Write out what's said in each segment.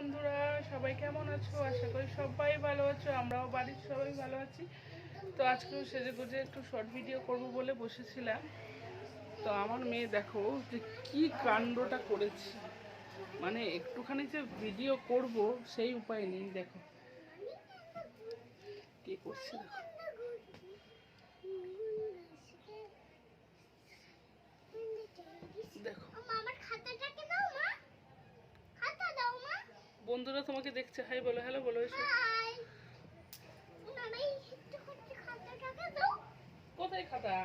বন্ধুরা, সবাই কেমন আছো? আশা করি সবাই ভালো আছো, আমরাও বাড়ির সবাই ভালো আছি। তো আজকেও সেজে গুজে একটু শর্ট ভিডিও করব বলে বসেছিলাম। তো আমার মেয়ে দেখো যে কি কাণ্ডটা করেছি। মানে একটুখানি যে ভিডিও করব সেই উপায় নেই, দেখো। কি করছে দেখো দেখো আমার খাতাটাকে দাও মা খাতা দাও মা বন্ধুরা তোমাকে দেখছে। হাই বলো হ্যালো বলো এসো। কোথায় খাতা?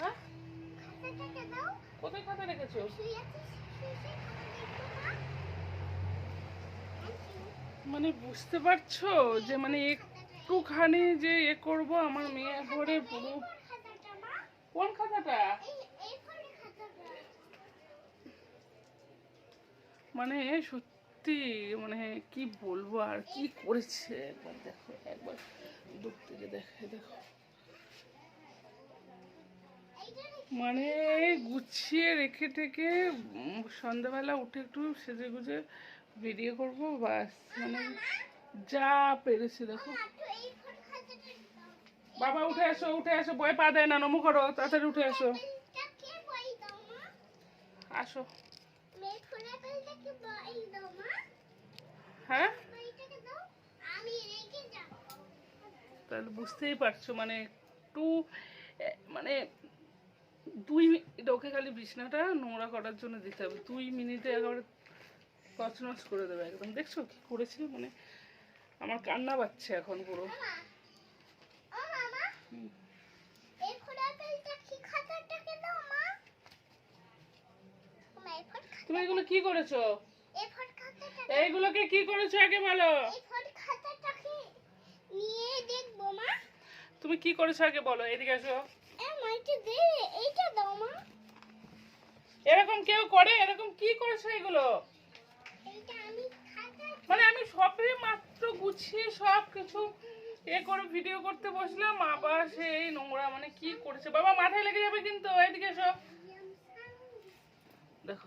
হ্যাঁ? কোথায় খাতা রেখেছো. মানে বুঝতে পারছ যে মানে একটুখানি যে এ করব আমার মেয়ে ভরে পুরো কোন খাতাটা? মানে সত্যি মানে কি বলব আর কি করেছে? একবার দেখো একবার দূর থেকে দেখে। দেখো মানে গুছিয়ে রেখে উম, সন্ধ্যাবেলা উঠে একটু সেজে গুজে ভিডিও করব বাস মানে যা পেরেছি দেখো। বাবা উঠে আসো উঠে আসো বয় পা দেয় না নমো করো তাড়াতাড়ি উঠে আসো বই আসো। হ্যাঁ? তাহলে বুঝতেই পারছ মানে একটু মানে দুই মিনিট ওকে খালি বিছনাটা নোংরা করার জন্য দিতে হবে। দুই মিনিটে একেবারে কচনচ করে দেবে একদম। দেখছ কি করেছে? মানে আমার কান্না পাচ্ছে এখন পুরো। হুম। এই ফোনে পেনটা কি খাতাটাকে দাও মা মা এই ফোন খাতা তুমি এগুলো কি করেছ? এইগুলোকে কি করেছ আগে বলো? এই নিয়ে দেখব মা। তুমি কি করেছ আগে বলো এদিকে আসো এইটা দাও মা। এরকম কেউ করে? এরকম কি করেছ এগুলো? মানে আমি সবে মাত্র গুছিয়ে সব কিছু এ করে ভিডিও করতে বসলাম আবার সেই নোংরা মানে কি করেছে? বাবা মাথায় লেগে যাবে কিন্তু এদিকে এসো। দেখো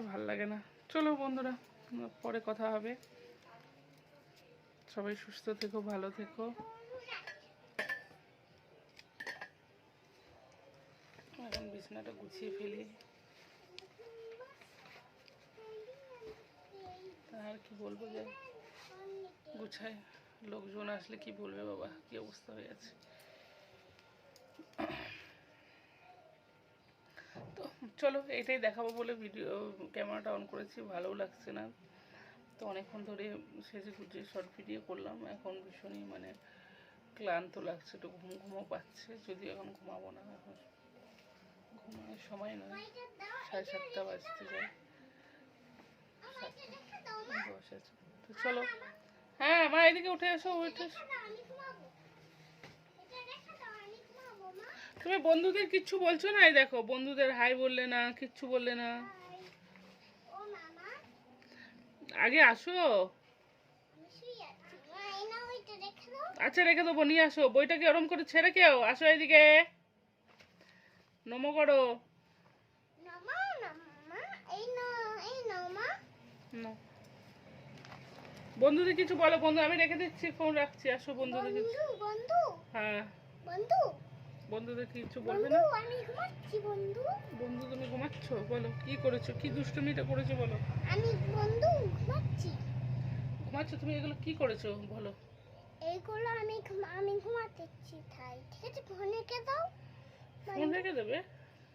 আর ভালো লাগে না। চলো বন্ধুরা, পরে কথা হবে। সবাই সুস্থ থেকো, ভালো থেকো। এখন বিছানাটা গুছিয়ে ফেলি। আর কি বলব যে গুছাই লোকজন আসলে কি বলবে বাবা? কি অবস্থা হয়ে আছে তো চলো, এটাই দেখাবো বলে ভিডিও ক্যামেরাটা অন করেছি, ভালোও লাগছে না। তো অনেকক্ষণ ধরে সেজে গুজে শর্ট ভিডিও করলাম, এখন ভীষণই মানে ক্লান্ত লাগছে, একটু ঘুম, ঘুমও পাচ্ছে যদি এখন ঘুমাবো না, এখন ঘুমানোর সময় নয়, সাড়ে সাতটা বাজতে যায়। বস আছে। তো চলো। হ্যাঁ মা, এদিকে উঠে এসো উঠে এসো। তুমি বন্ধুদের কিচ্ছু বলছো না? এই দেখো বন্ধুদের হাই বললে না কিচ্ছু বললে না। আগে আসো। আচ্ছা রেখে দেবো নিয়ে আসো। বইটাকে ওরম করে ছেড়ে কেউ আসো এদিকে নমো করো। বন্ধুদের কিছু বলো বন্ধু আমি রেখে দিচ্ছি ফোন রাখছি। আসো বন্ধুদের কিছু। হ্যাঁ। বন্ধু। বন্ধুদের কিছু বলবে না? আমি ঘুমাচ্ছি বন্ধু। বন্ধু তুমি ঘুমাচ্ছ? বলো কি করেছ? কি দুষ্টুমিটা করেছ বলো? আমি বন্ধু ঘুমাচ্ছি। ঘুমাচ্ছ? তুমি এগুলো কি করেছ বলো? এইগুলো আমি আমি ঘুমাতেছি তাই। ঠিক আছে ফোন রেখে দাও। ফোন রেখে দেবে?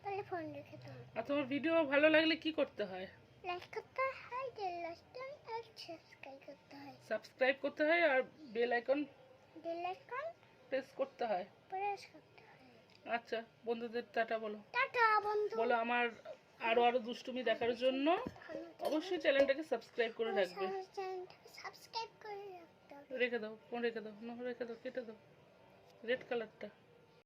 তাহলে ফোন রেখে দাও। আর তোমার ভিডিও ভালো লাগলে কি করতে হয়? লাইক করতে হয় বেল আইকন আর সাবস্ক্রাইব করতে হয়। সাবস্ক্রাইব করতে হয় আর bell icon bell icon press করতে হয়। প্রেস করতে হয় আচ্ছা বন্ধুদের টাটা বলো। টাটা বন্ধু। বলো আমার আরও আরও দুষ্টুমি দেখার জন্য। অবশ্যই চ্যানেলটাকে সাবস্ক্রাইব করে রাখবে। সাবস্ক্রাইব করে রাখতে রেখে দাও ফোন রেখে দাও রেখে দাও কেটে দাও। রেড কালারটা।